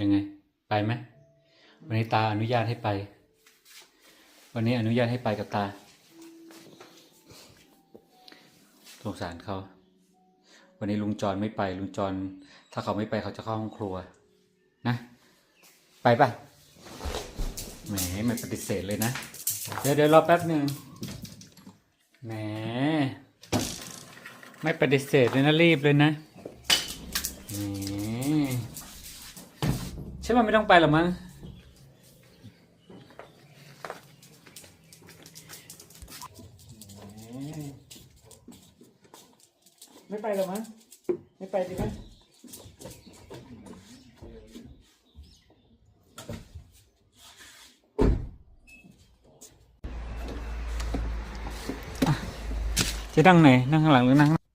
ยังไง ไปไหมวันนี้ตาอนุญาตให้ไป วันนี้อนุญาตให้ไปกับตาสงสารเขา วันนี้ลุงจรไม่ไป ลุงจร ถ้าเขาไม่ไปเขาจะเข้าห้องครัว นะ ไปป่ะแหมไม่ปฏิเสธเลยนะ เดี๋ยวเดี๋ยวรอแป๊บหนึ่งแหมไม่ปฏิเสธเลยนะรีบเลยนะแหม ใช่ว่าไม่ต้องไปหรอมั้งไม่ไปหรอมั้งไม่ไปดีไหมจะนั่งไหน นั่งข้างหลังหรือนั่ง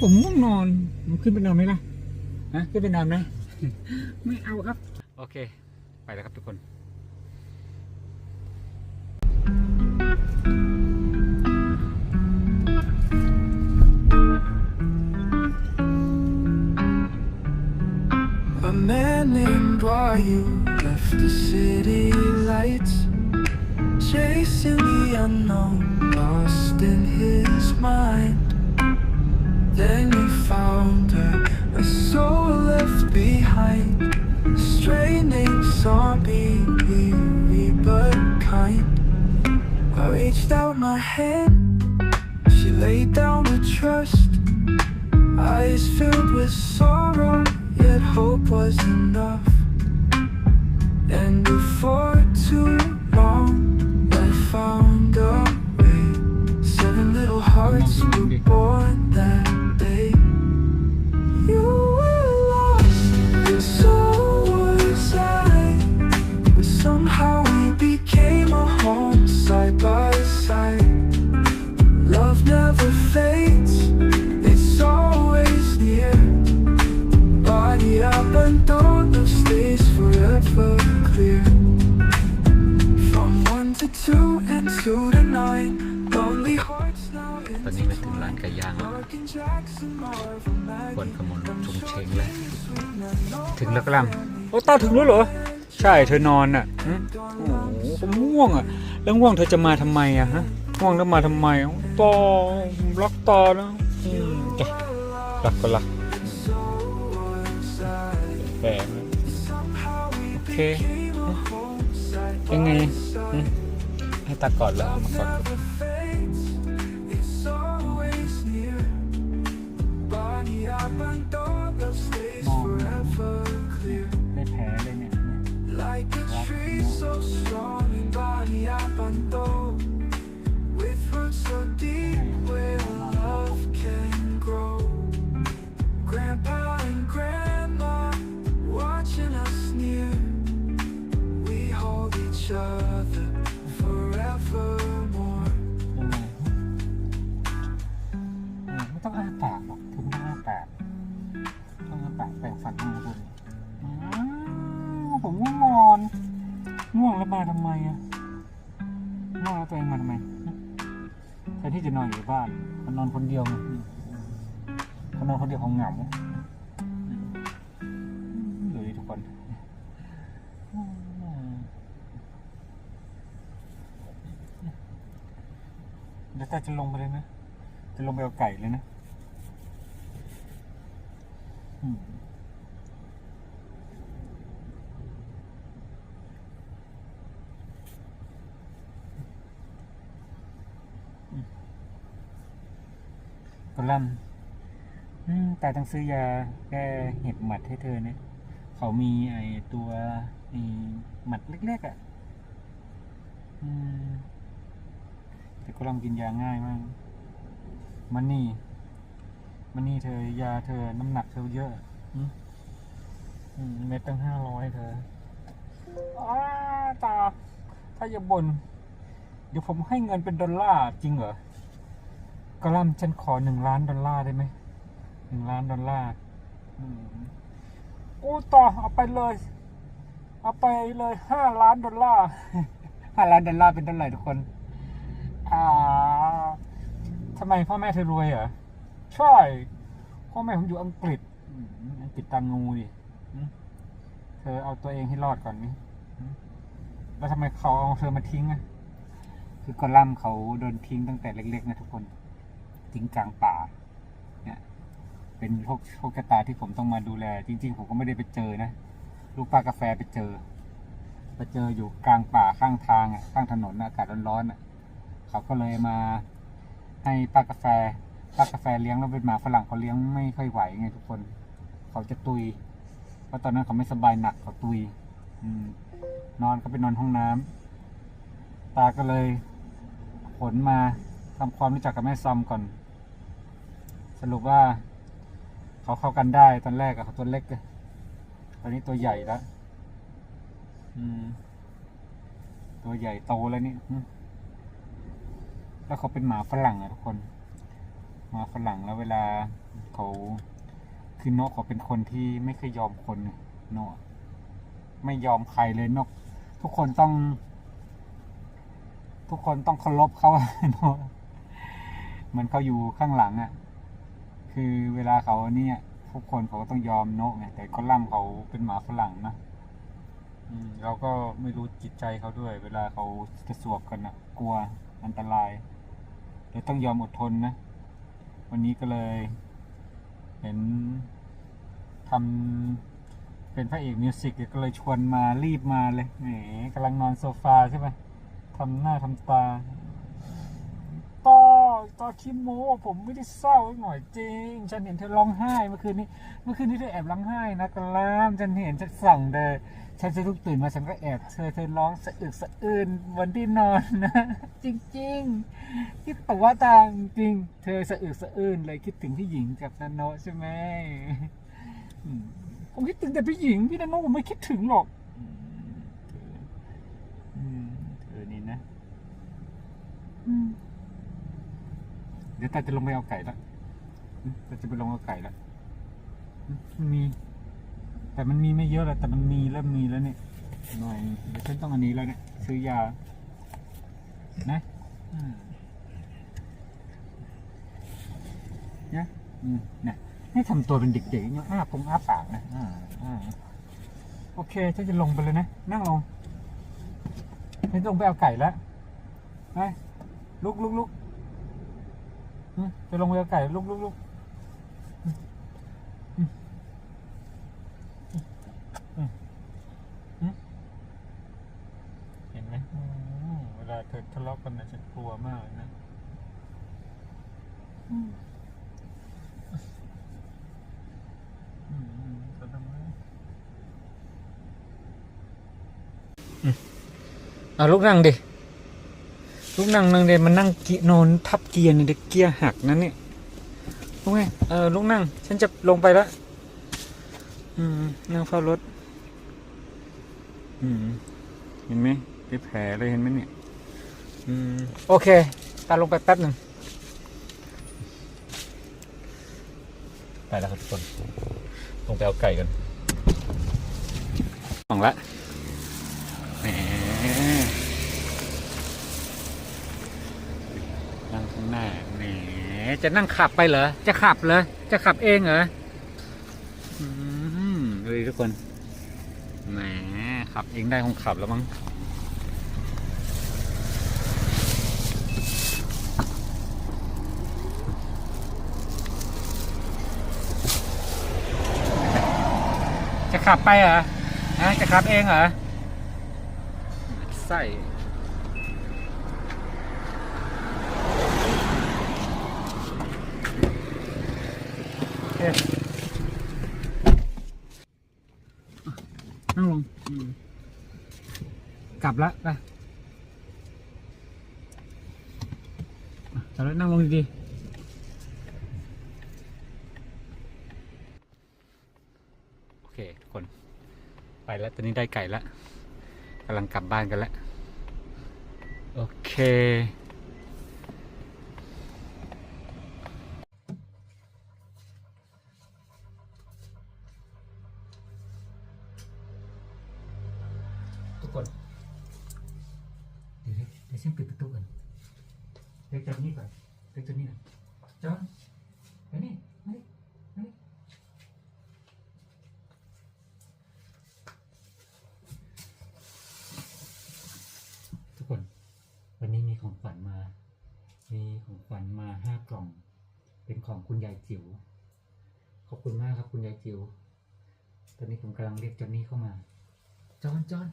ผมง่วงนอนผมขึ้นไปนอนไหมล่ะฮะขึ้นไปนอนไหมไม่เอาครับ โอเค ไปแล้วครับทุกคน A man named Ryu left the city lights, chasing the unknown, lost in his mind. Then he found her, a soul left behind, Straining, zombie, but kind. I reached out my hand, she laid down to trust. Eyes filled with sorrow, yet hope was enough. And before too long, I found a way. Seven little hearts were born ตอนนี้มาถึงร้านไก่ย่างแล้วควรขมลชงเชงแล้ว Sweet and no ถึงแล้วกลังโอ้ตาถึงแล้วเหรอ ใช่เธอนอนอะโอ้โหผมง่วงอะ แล้วง่วงเธอจะมาทำไมอะฮะง่วงแล้วมาทำไมตอรักตาแล้วอืมจ้ะรักก็รักแปลกนะ somehow we โอเคยังไง by หึ side. ให้ตากอดแล้วเอามากอด never fades, it's always near. Body up and door, love stays Mom. forever clear. ได้แผลเลยเนี่ย Like a tree so strong แล้วมาทำไมอะง่วงแล้วตัวเองมาทำไมแทนที่จะนอนอยู่บ้าน มันนอนคนเดียวไงเขานอนคนเดียวเขาเหงาดูดิทุกคนเดี๋ยวตาจะลงไปเลยนะ จะลงไปเอาไก่เลยนะ อืม ลัมอืมแต่ต้องซื้อยาแก้เห็บหมัดให้เธอเนี่ยเขามีไอตัวไอหมัดเล็กๆอะแต่ก็ลองกินยาง่ายมาก มันนี่ มันนี่เธอยาเธอน้ำหนักเธอเยอะเม็ดตั้งห้าร้อยเธออ้าตา ถ้าอย่าบน่นเดี๋ยวผมให้เงินเป็นดอลลาร์จริงเหรอ กระลำฉันขอหนึ่งล้านดอลลาร์ได้ไหมหนึ่งล้านดอลลาร์อืมอู้ต่อเอาไปเลย เอาไปเลยห้าล้านดอลลาร์ห้าล้านดอลลาร์เป็นเท่าไหร่ทุกคนอ่าทำไมพ่อแม่เธอรวยเหรอใช่พ่อแม่ผมอยู่อังกฤษอืมอังกฤษตามงูดิอืมเธอเอาตัวเองให้รอดก่อนนี่อืมแล้วทำไมเขาเอาเธอมาทิ้งอะคือกอลัมน์เขาโดนทิ้งตั้งแต่เล็กๆนะทุกคน ทิ้งกลางป่าเนี่ยเป็นโชคโชคชะตาที่ผมต้องมาดูแล จริง ๆ ผมก็ไม่ได้ไปเจอนะ ลูกปลากาแฟไปเจอไปเจออยู่กลางป่าข้างทางอะข้างถนนอากาศร้อนๆอะเขาก็เลยมาให้ป้ากาแฟป้ากาแฟเลี้ยงแล้วเป็นหมาฝรั่งเขาเลี้ยงไม่ค่อยไหวไงทุกคน เขาจะตุย เพราะตอนนั้นเขาไม่สบายหนักเขาตุย อืม นอนก็ไปนอนห้องน้ำตาก็เลยขนมาทำความรู้จักกับแม่ซอมก่อน สรุปว่า เขาเข้ากันได้ตอนแรกอะเขาตัวเล็กตอนนี้ตัวใหญ่แล้วตัวใหญ่โตแล้วนี่แล้วเขาเป็นหมาฝรั่งอะทุกคนหมาฝรั่งแล้วเวลาเขาคือนกเขาเป็นคนที่ไม่เคยยอมคนไงนกอะไม่ยอมใครเลยนก ทุกคนต้อง ทุกคนต้องเคารพเขานกเหมันเขาอยู่ข้างหลังอะ่ะ คือเวลาเขาเนี่ยทุกคนเขาก็ต้องยอมโนกไงแต่ก็ล่ำเขาเป็นหมาฝรั่งนะอืมเราก็ไม่รู้จิตใจเขาด้วย เวลาเขาจะสวบกันนะกลัวอันตรายเลยต้องยอมอดทนนะ วันนี้ก็เลย เห็นทำเป็นพระเอกมิวสิกก็เลยชวนมารีบมาเลยแหมกำลังนอนโซฟาใช่ไหมทำหน้าทำตา ต่อต่อคิโมผมไม่ได้เศร้าหน่อยจริง ฉันเห็นเธอร้องไห้เมื่อคืนนี้ เมื่อคืนนี้เธอแอบร้องไห้นะกะลามฉันเห็นฉันสั่งเดยฉันจะลุกตื่นมาฉันก็แอบเธอเธอร้องสะอึกสะอื้นบนที่นอนนะ จริงๆคิดตัวตามจริง เธอสะอึกสะอื้นเลยคิดถึงพี่หญิงกับนันโนะใช่ไหมอืมผมคิดถึงแต่พี่หญิงพี่นันโนะผมไม่คิดถึงหรอกอืมเธออืมเธอนี่นะ อืม เดี๋ยวตาจะลงไปเอาไก่ละอืมตาจะไปลงเอาไก่ละมันมี แต่มันมีไม่เยอะแล้วแต่มันมีเริ่มมีแล้วเนี่ยหน่อยเดี๋ยวฉันต้องอันนี้แล้วเนี่ยซื้อยา นะอืมนะอืมนะให้ทำตัวเป็นเด็กๆเนี่ยอ้าปงอ้าปากนะอ่าอ่าโอเคฉันจะลงไปเลยนะ นั่งลงฉันลงไปเอาไก่แล้วไปลุกลุกลุก จะลงไปเอไก่ลุกลุกลุกเห็นไหมเวลาเธอทะเลาะกันนะฉันกลัวมากเลยนะเอทำไมอืมเอาลูกนั่งดิ ลูกนั่งนั่งเดมันนั่งเกียร์นอนทับเกียร์นี่เด็กเกียร์หักนั่นเนี่ยลูกไงเออลูกนั่ง ฉันจะลงไปแล้วอืมนั่งเฝ้ารถ อืม เห็นไหมเป็นแผลเลยเห็นไหมเนี่ย อืม โอเค ตาลงไปแป๊บหนึ่งไปแล้วครับทุกคน ลงไปเอาไก่กันมองละแหม น่างหน้าแหมจะนั่งขับไปเหรอ จะขับเหรอ จะขับเองเหรออืมดูดิทุกคนแหมขับเองได้คงขับแล้วมั้งจะขับไปเหรอฮะจะขับเองเหรอ ใส่โอเคนั่งลงอืม กลับแล้วไปอะจอดรถนั่งลงดีๆโอเคทุกคน ไปแล้วตอนนี้ได้ไก่แล้วกำลังกลับบ้านกันแล้ว โอเค คุณยายจิ๋วขอบคุณมากครับคุณยายจิ๋วตอนนี้ผมกำลังเรียกจอนนี่เข้ามา จอนจอน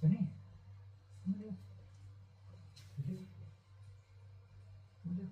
มานี่มาเร็วมาเร็วมาเร็ว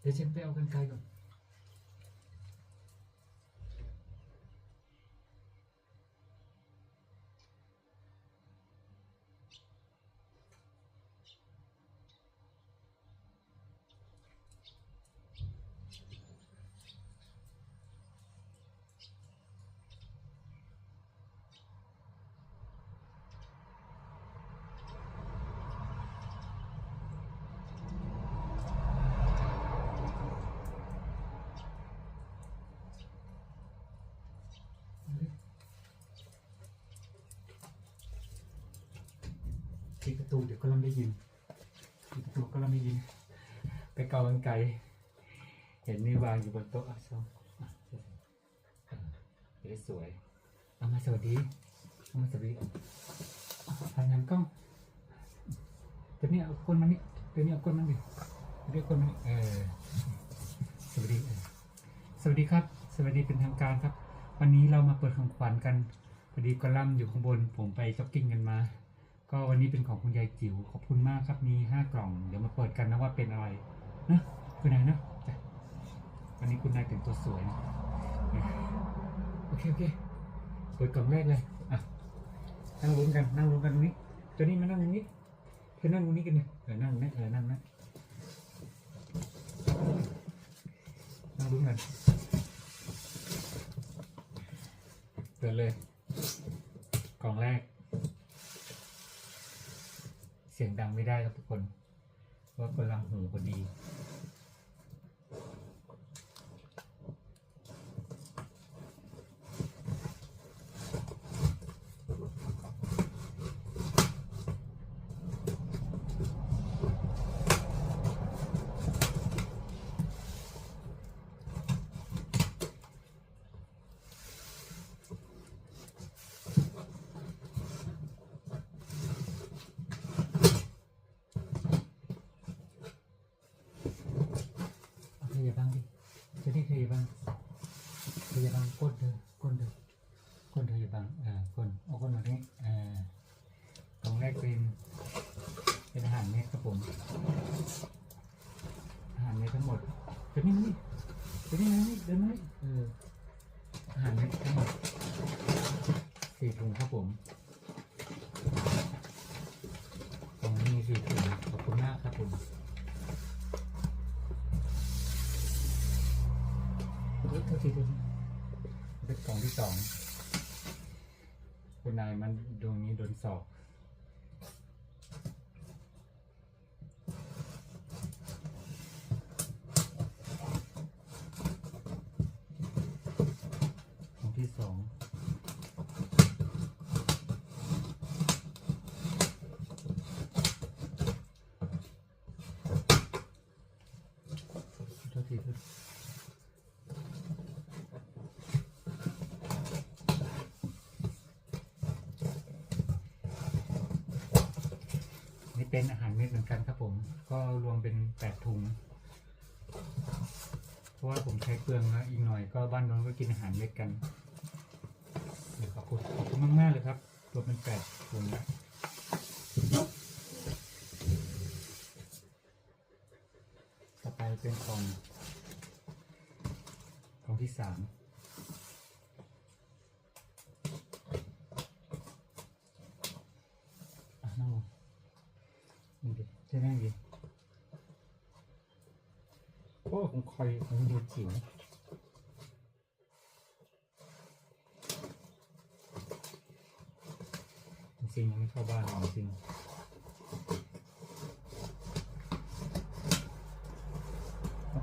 เดี๋ยวฉันไปเอากันไกลก่อน ปิดประตูเดี๋ยวก็เริ่มได้ยินปิดประตูก็เริ่มได้ยิน ไปเกากันไกเห็นนี่วางอยู่บนโต๊ะอะชมอะเออจะได้สวยเอามาสวัสดีเอามาสวัสดีถ่ายงานกล้องตัวนี้เอาก้นมานี่ตัวนี้เอาก้นมาดิตัวนี้เอาก้นมานี่เออสวัสดีสวัสดีครับ สวัสดีเป็นทางการครับ วันนี้เรามาเปิดของขวัญกันพอดีกอลัมอยู่ข้างบนผมไปช้อปปิ้งกันมา ก็วันนี้เป็นของคุณยายจิ๋วขอบคุณมากครับมีห้ากล่อง เดี๋ยวมาเปิดกันนะว่าเป็นอะไรนะคุณนายนะจ้ะวันนี้คุณนายแต่งตัวสวยนะโอเคโอเคเปิดกล่องแรกเลยอะนั่งลุ้นกันนั่งลุ้นกันตรงนี้ ตัวนี้มานั่งตรงนี้เธอนั่งตรงนี้กันเนี่ยเออนั่งนะเออนั่งนะนั่งลุ้นกันเปิดเลย กล่องแรก เสียงดังไม่ได้ครับทุกคน ว่ากำลังหูพอดี เอาเธออย่าบังดิ จะได้เธออย่าบังเธออย่าบังก้นเธอก้นเธอก้นเธออย่าบังเออก้นเอาก้นมาที่เออกล่องแรกเป็นเป็นอาหารเม็ดครับผมอาหารเม็ดทั้งหมดเดี๋ยวนี้มานี่เดี๋ยวนี้มานี่เดี๋ยวนี้เอออาหารเม็ดทั้งหมดสี่ถุงครับผมกล่องนี้มีสี่ถุงขอบคุณมากครับผม เฮ้ยโทษทีโทษทีเป็นกล่องที่สองคุณนายมันดวงนี้โดนสอบกล่องที่สองโทษทีโทษที นี่เป็นอาหารเม็ดเหมือนกันครับผม ก็รวมเป็นแปดถุง เพ ราะว่าผมใช้เปลืองนะอีกหน่อยก็บ้านน้องก็กินอาหารเม็ดกันขอบคุณขอบคุณมาก ๆ เลยครับรวมเป็นแปดถุงนะต่อไปเป็นของกล่องที่สามอะนั่งลง นี่ดิใช่ไหมดิ โอ้ของ คอยของดูจิ๋วจริงยังไม่เข้าบ้านจริง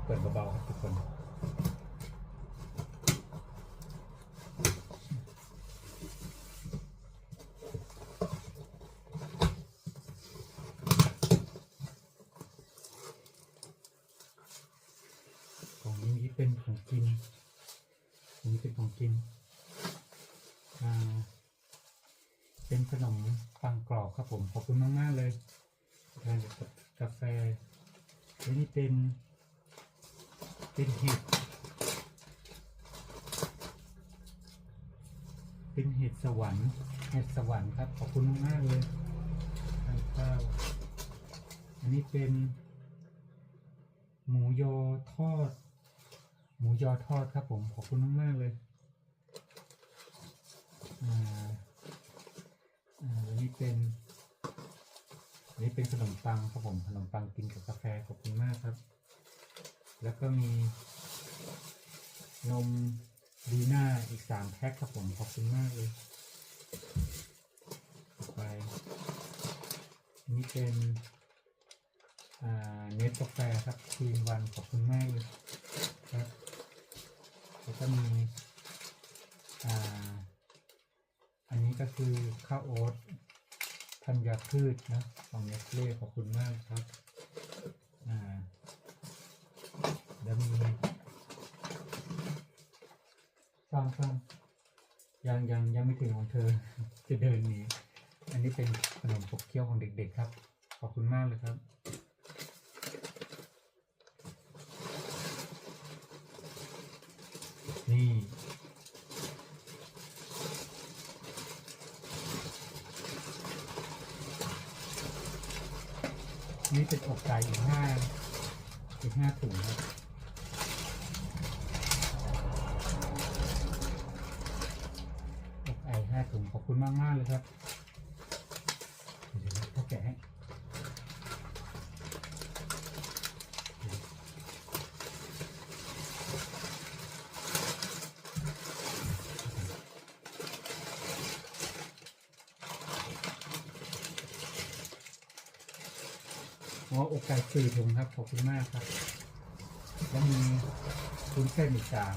เปิดเบาๆครับทุกคน ของนี้เป็นของกินของนี้เป็นของกิน อ่า เป็นขนมปังกรอบครับ ผม ขอบคุณมาก ๆ เลยทานกับกาแฟและนี่เป็น เป็นเห็ด เป็นเห็ดสวรรค์ เห็ดสวรรค์ครับ ขอบคุณมาก ๆ เลยทานข้าวอันนี้เป็น หมูยอทอด หมูยอทอดครับผม ขอบคุณมาก ๆ เลยอ่า อ่า อันนี้เป็น อันนี้เป็นขนมปังครับผมขนมปังกินกับกาแฟขอบคุณมากครับ แล้วก็มีนมดีน่าอีกสามแพ็คครับผมขอบคุณมากเลยต่อไปอันนี้เป็นเนสกาแฟครับทีนวันขอบคุณมากเลยครับแล้วก็มีออันนี้ก็คือข้าวโอ๊ต ธัญพืชนะของเนสเล่ขอบคุณมากครับอ่าแล้วมีฟังฟังยังยังยังไม่ถึงของเธอ จะเดินหนีอันนี้เป็นขนมปกเคี้ยวของเด็ก ๆ ครับ ขอบคุณมากเลยครับนี่เป็นอกไก่อีกห้าอีก ห้าถุงครับอกไก่ห้าถุงขอบคุณมากมากๆเลยครับเดี๋ยวถ้าแกะให้ อ๋ออกไก่สี่ถุงครับ ขอบคุณมากครับ แล้วมีคุนเส้นอีกสาม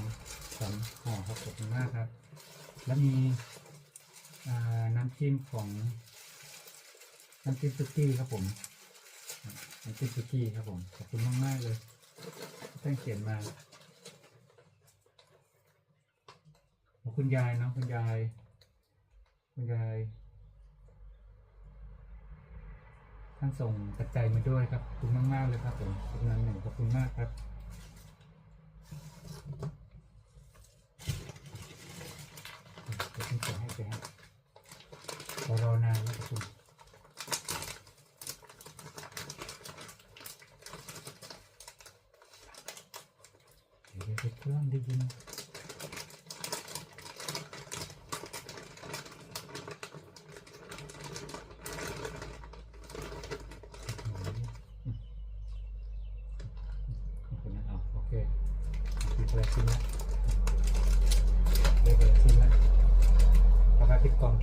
สามห่อครับขอบคุณมากครับ แล้วมีน้ำจิ้มของน้ำจิ้มซุกี้ครับผมน้ำจิ้มซุกี้ครับผมขอบคุณมากมากๆเลยท่านเขียนมาขอบคุณยายเนาะคุณยาย คุณยาย ท่านส่งปัจจัยมาด้วยครับขอบคุณมากมากๆเลยครับผมจำนวนหนึ่งขอบคุณมากครับ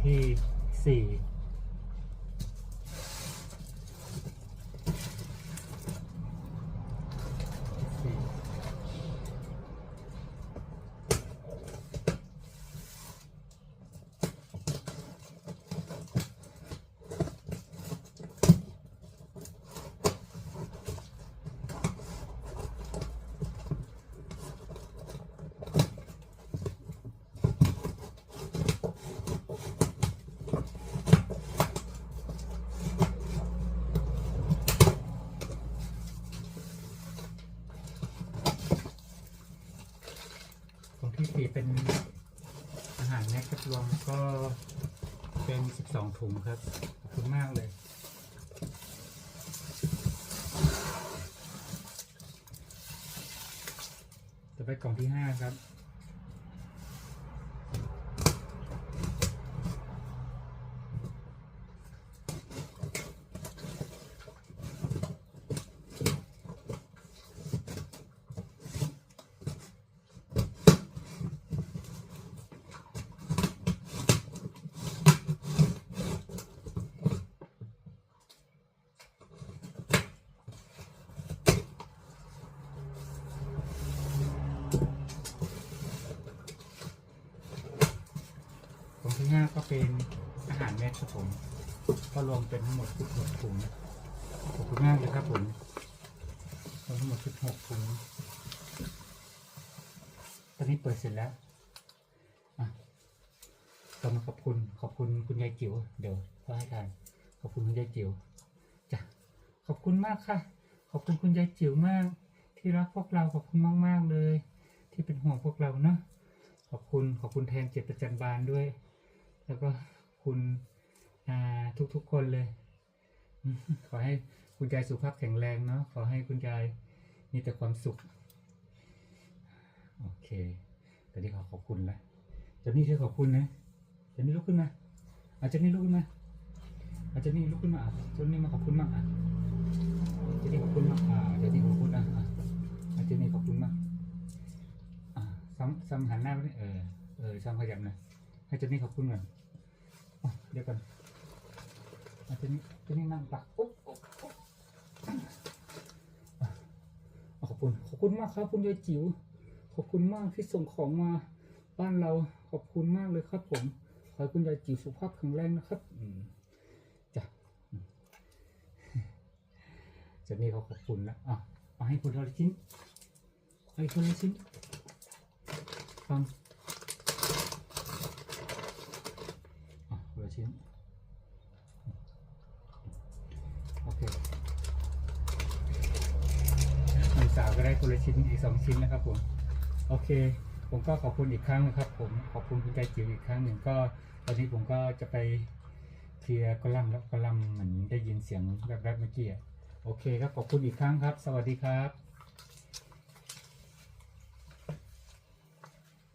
ที่สี่ สี่เป็นอาหารแม็กครับรวมก็เป็นสิบสองถุงครับ ขอบคุณมากเลยจะไปกล่องที่ห้าครับ เป็นอาหารเม็ดครับผม ก็รวมเป็นทั้งหมด16ถุงขอบคุณมากเลยครับผมรวมทั้งหมด16ถุงตอนนี้เปิดเสร็จแล้วอะก็มาขอบคุณขอบคุณคุณยายจิ๋วเดี๋ยวก็ให้ทานขอบคุณคุณยายจิ๋วจ้ะขอบคุณมากค่ะ ขอบคุณคุณยายจิ๋วมาก ที่รักพวกเราขอบคุณมาก ๆ เลย ที่เป็นห่วงพวกเราเนาะขอบคุณขอบคุณแทนเจ็ดประจันบาลด้วย แล้วก็คุณทุกๆคนเลย ขอให้คุณยายสุขภาพแข็งแรงเนาะขอให้คุณยายมีแต่ความสุข โอเคตอนนี้ขอขอบคุณล้วเจนนี่เธอขอบคุณนะเจนนี่ลุกขึ้นมาอาจารย์นี่ลุกขึ้นมาอาจารย์นี่ลุกขึ้นมาอะเจนนี่มาขอบคุณมากอะเจนนี่ขอบคุณมากอ่าเจนนี่ขอบคุณอะอะอาจารย์นี่ขอบคุณมากอ่าซ้ำซ้ำหันหน้าไปเออเออซ้ำขยับหน่อยให้เจนนี่ขอบคุณก่อน ดี๋ยวก่อนอาจารย์นี่เจนนี่นั่งปักปุ๊บปุ๊บปุ๊บอะขอบคุณ ขอบคุณมากครับ คุณยายจิ๋ว ขอบคุณมากที่ส่งของมาบ้านเรา ขอบคุณมากเลยครับ ผม ขอให้คุณยายจิ๋วสุขภาพแข็งแรงนะครับอืมจ้ะอืมเจนนี่เขาขอบคุณแล้วอะเอาให้คุณทอละชิ้นให้คุณละชิ้นฟังอะคนละ ชิ้น โอเคหนึ่งสาวก็ได้คนละชิ้นอีกสองชิ้นนะครับผม โอเค ผมก็ขอบคุณอีกครั้งนะครับ ผม ขอบคุณคุณใจจิ๋วอีกครั้งหนึ่งก็ ตอนนี้ผมก็จะไปเคลียร์กลัมแล้วกลัมเหมือนได้ยินเสียงแวบๆเมื่อกี้ โอเคครับ ขอบคุณอีกครั้งครับ สวัสดีครับ